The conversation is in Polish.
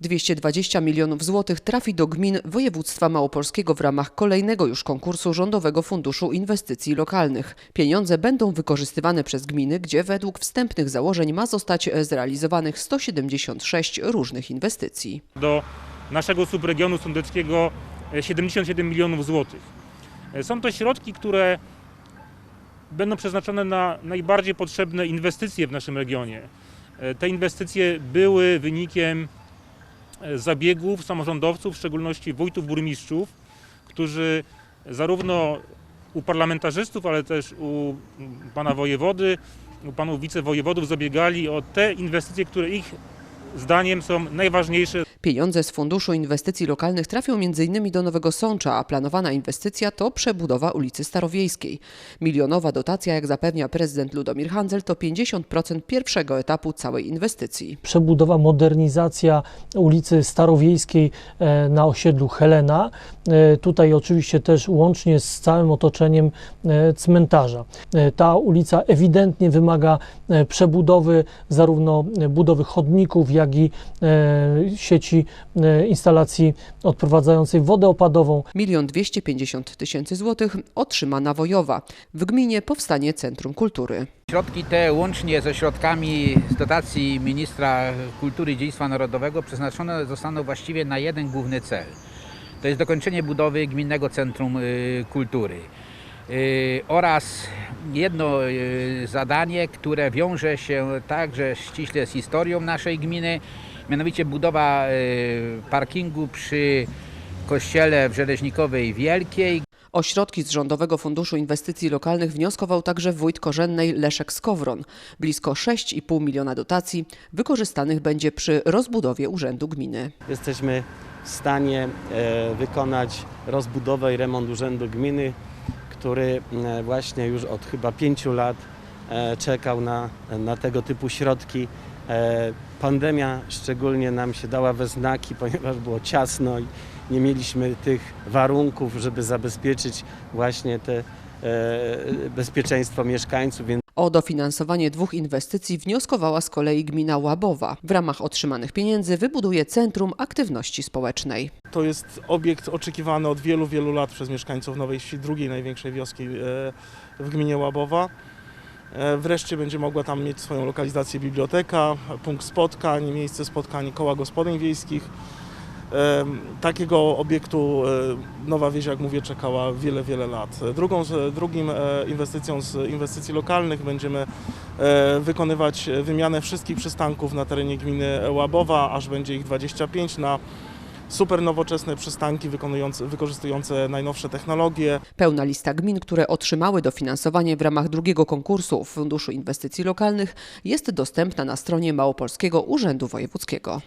220 milionów złotych trafi do gmin województwa małopolskiego w ramach kolejnego już konkursu Rządowego Funduszu Inwestycji Lokalnych. Pieniądze będą wykorzystywane przez gminy, gdzie według wstępnych założeń ma zostać zrealizowanych 176 różnych inwestycji. do naszego subregionu sądeckiego e, 77 milionów złotych. E, Są to środki, które będą przeznaczone na najbardziej potrzebne inwestycje w naszym regionie. E, Te inwestycje były wynikiem e, zabiegów samorządowców, w szczególności wójtów, burmistrzów, którzy zarówno u parlamentarzystów, ale też u pana wojewody, u panów wicewojewodów zabiegali o te inwestycje, które ich zdaniem są najważniejsze Pieniądze z Funduszu Inwestycji Lokalnych trafią m.in. do Nowego Sącza, a planowana inwestycja to przebudowa ulicy Starowiejskiej. Milionowa dotacja, jak zapewnia prezydent Ludomir Handzel, to 50% pierwszego etapu całej inwestycji. przebudowa, modernizacja ulicy Starowiejskiej e, na osiedlu Helena. E, Tutaj oczywiście też łącznie z całym otoczeniem e, cmentarza. Ta ulica ewidentnie wymaga przebudowy, zarówno budowy chodników, jak i e, sieci e, instalacji odprowadzającej wodę opadową. Milion 250 tysięcy złotych otrzyma Nawojowa. W gminie powstanie Centrum Kultury. Środki te łącznie ze środkami z dotacji ministra kultury i dziedzictwa narodowego przeznaczone zostaną właściwie na jeden główny cel. To jest dokończenie budowy Gminnego Centrum y, Kultury. Y, Oraz jedno y, zadanie, które wiąże się także ściśle z historią naszej gminy, mianowicie budowa y, parkingu przy kościele w Żeleźnikowej Wielkiej, O środki z Rządowego Funduszu Inwestycji Lokalnych wnioskował także wójt korzennej Leszek Skowron. Blisko 6,5 miliona dotacji wykorzystanych będzie przy rozbudowie Urzędu Gminy. jesteśmy w stanie e, wykonać rozbudowę i remont Urzędu Gminy, który e, właśnie już od chyba pięciu lat e, czekał na, na tego typu środki. E, Pandemia szczególnie nam się dała we znaki, ponieważ było ciasno i nie mieliśmy tych warunków, żeby zabezpieczyć właśnie te e, bezpieczeństwo mieszkańców, więc O dofinansowanie dwóch inwestycji wnioskowała z kolei gmina Łabowa. W ramach otrzymanych pieniędzy wybuduje Centrum Aktywności Społecznej. To jest obiekt oczekiwany od wielu, wielu lat przez mieszkańców Nowej Wsi, drugiej największej wioski e, w gminie Łabowa. E, Wreszcie będzie mogła tam mieć swoją lokalizację biblioteka, punkt spotkań, miejsce spotkań koła gospodyń wiejskich. E, Takiego obiektu e, Nowa Wieś, jak mówię, czekała wiele, wiele lat. Drugą, drugim inwestycją z inwestycji lokalnych będziemy wykonywać wymianę wszystkich przystanków na terenie gminy Łabowa, aż będzie ich 25 na super nowoczesne przystanki wykorzystujące najnowsze technologie. Pełna lista gmin, które otrzymały dofinansowanie w ramach drugiego konkursu Funduszu Inwestycji Lokalnych jest dostępna na stronie Małopolskiego Urzędu Wojewódzkiego.